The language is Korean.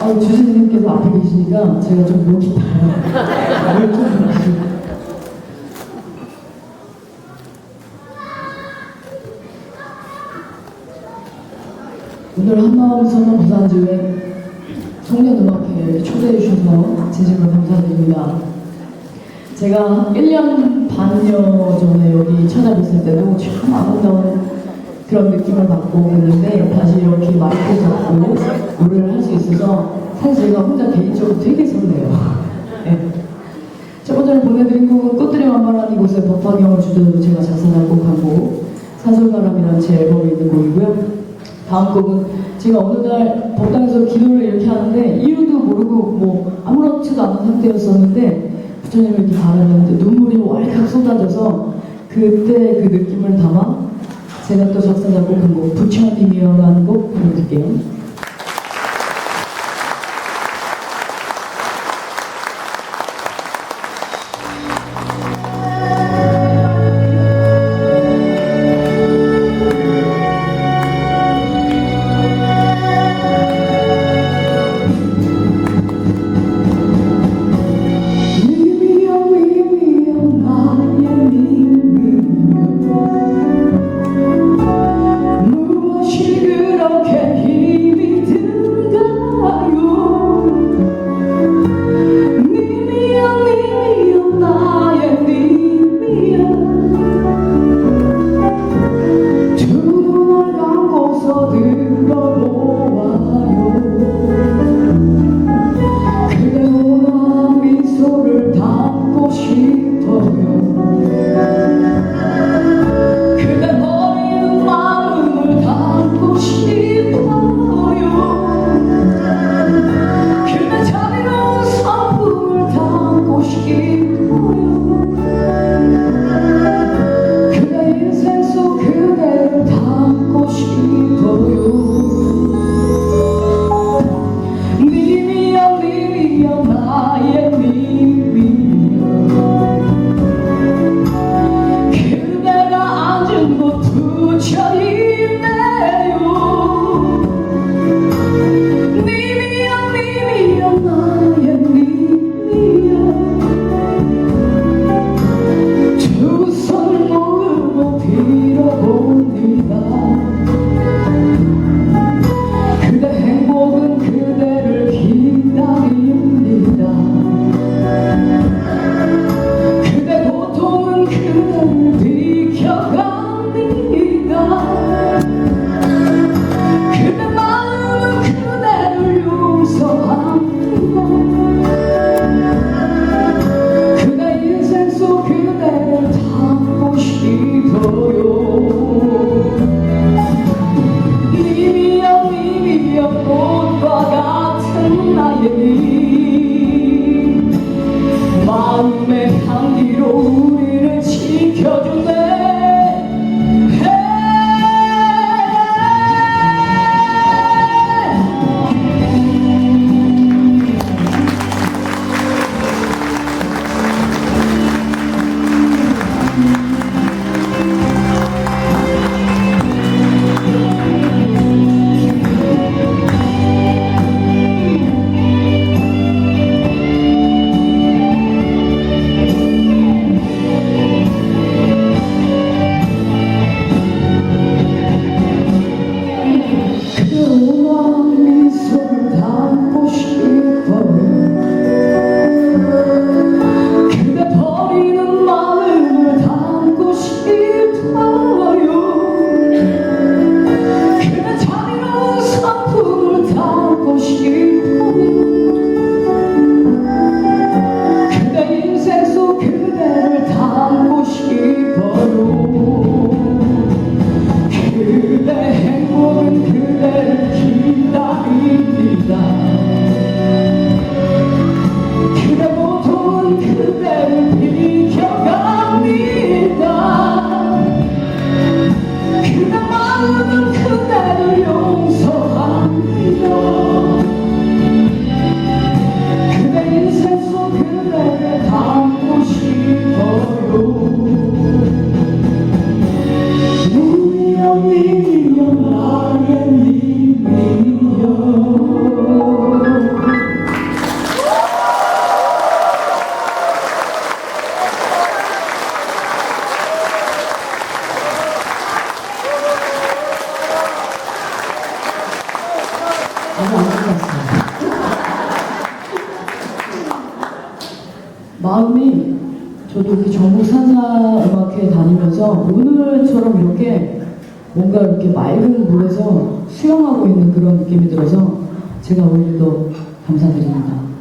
아, 주지님께서 앞에 계시니까 제가 좀 목이 타요. 오늘 한마음 선언 부산지회 청년음악회 초대해 주셔서 진심으로 감사드립니다. 제가 1년 반여 전에 여기 찾아뵀을 때도 참 아름다운 그런 느낌을 받고 있는데 다시 이렇게 마이크 잡고 노래를 할 수 있어서 사실 제가 혼자 개인적으로 되게 설레요. 네. 첫 번째로 보내드린 곡은 꽃들이 만발한 이곳에 법화경을 주제로 제가 작사작곡한 곡 사설바람이라는 제 앨범에 있는 곡이고요. 다음 곡은 제가 어느 날 법당에서 기도를 이렇게 하는데 이유도 모르고 뭐 아무렇지도 않은 상태였었는데 부처님을 이렇게 바라는데 눈물이 왈칵 쏟아져서 그때 그 느낌을 담아 제가 또 작사 작곡한 곡 부처님이여라는 곡 보여드릴게요. you. 끝났어요. 마음이 저도 이 전국 산사 음악회 다니면서 오늘처럼 이렇게 뭔가 이렇게 맑은 물에서 수영하고 있는 그런 느낌이 들어서 제가 더 감사드립니다.